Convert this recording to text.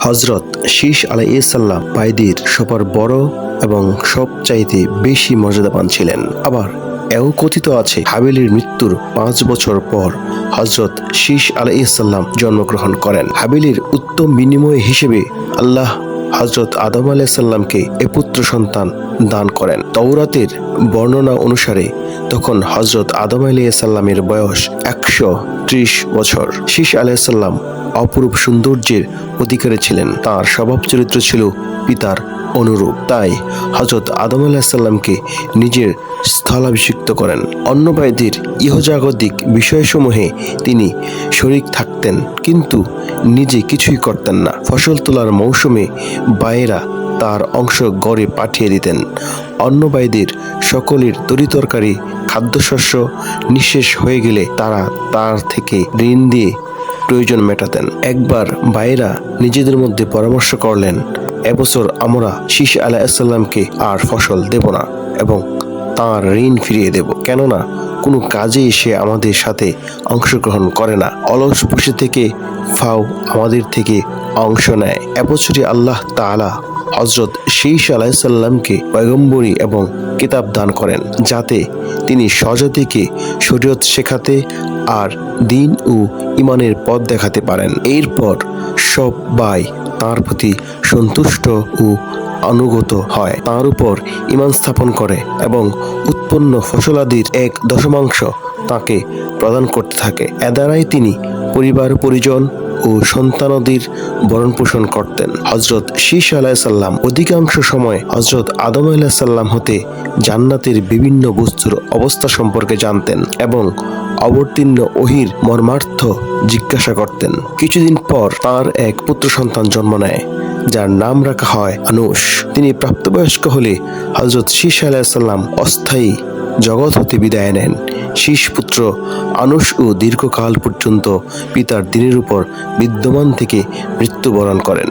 হজরত শীষ আলাইসাল্লাম পাইদির সবার বড় এবং সবচাইতে বেশি মর্যাদাবান ছিলেন। আবার এও কথিত আছে, হাবিলের মৃত্যুর পাঁচ বছর পর হজরত শীষ আলাইসাল্লাম জন্মগ্রহণ করেন। হাবিলের উত্তম বিনিময় হিসেবে আল্লাহ হজরত আদম আলাইসাল্লামকে এ পুত্র সন্তান দান করেন। তৌরাতের বর্ণনা অনুসারে তখন হজরত আদম আলাইসাল্লামের বয়স একশো ত্রিশ বছর। শীষ আলাইসাল্লাম অপরূপ সৌন্দর্যের অধিকারী ছিলেন। তার স্বভাব চরিত্র ছিল পিতার অনুরূপ। তাই হজরত আদম আলাহিসাল্লামকে নিজের স্থলাভিষিক্ত করেন। অন্য ভাইদের ইহজাগতিক বিষয়সমূহে তিনি শরিক থাকতেন, কিন্তু নিজে কিছুই করতেন না। ফসল তোলার মৌসুমে বাইরা তার অংশ গড়ে পাঠিয়ে দিতেন। অন্য ভাইদের সকলের তরিতরকারি খাদ্যশস্য নিঃশেষ হয়ে গেলে তারা তার থেকে ঋণ দিয়ে প্রয়োজন মেটাতেন। একবার ভাইরা নিজেদের মধ্যে পরামর্শ করলেন এবছর আমরা শীষ আলাহিসাল্লামকে আর ফসল দেব না এবং তার ঋণ ফিরিয়ে দেব। কেননা, কোনো কাজে সে আমাদের সাথে অংশগ্রহণ করে না। অলস বসে থেকে ফাও আমাদের থেকে অংশ নেয়। এবছরই আল্লাহ তাআলা হজরত শীষ আলাহিসাল্লামকে পয়গম্বরী এবং কিতাব দান করেন, যাতে তিনি স্বজাতিকে শরীয়ত শেখাতে আর দিন ও ইমানের পথ দেখাতে পারেন। এরপর সব ভাই তার প্রতি সন্তুষ্ট ও অনুগত হয়। তার উপর ইমান স্থাপন করে এবং উৎপন্ন ফসলাদির এক দশমাংশ তাকে প্রদান করতে থাকে। এ দ্বারাই তিনি পরিবার, পরিজন ও সন্তানাদির ভরণ পোষণ করতেন হজরত শীষ আলাইসাল্লাম অধিকাংশ সময় হজরত আদম আলাইসাল্লাম হতে জান্নাতের বিভিন্ন বস্তুর অবস্থা সম্পর্কে জানতেন এবং অবতীর্ণ ওহির মর্মার্থ জিজ্ঞাসা করতেন। কিছুদিন পর তার এক পুত্র সন্তান জন্ম নেয়। যার নাম রাখা হয় আনুষ তিনি প্রাপ্তবয়স্ক হলে হজরত শীষ আলাইসাল্লাম অস্থায়ী জগৎ হতে বিদায় নেন। শীষ পুত্র আনুষ ও দীর্ঘকাল পর্যন্ত পিতার দিনের উপর বিদ্যমান থেকে মৃত্যুবরণ করেন।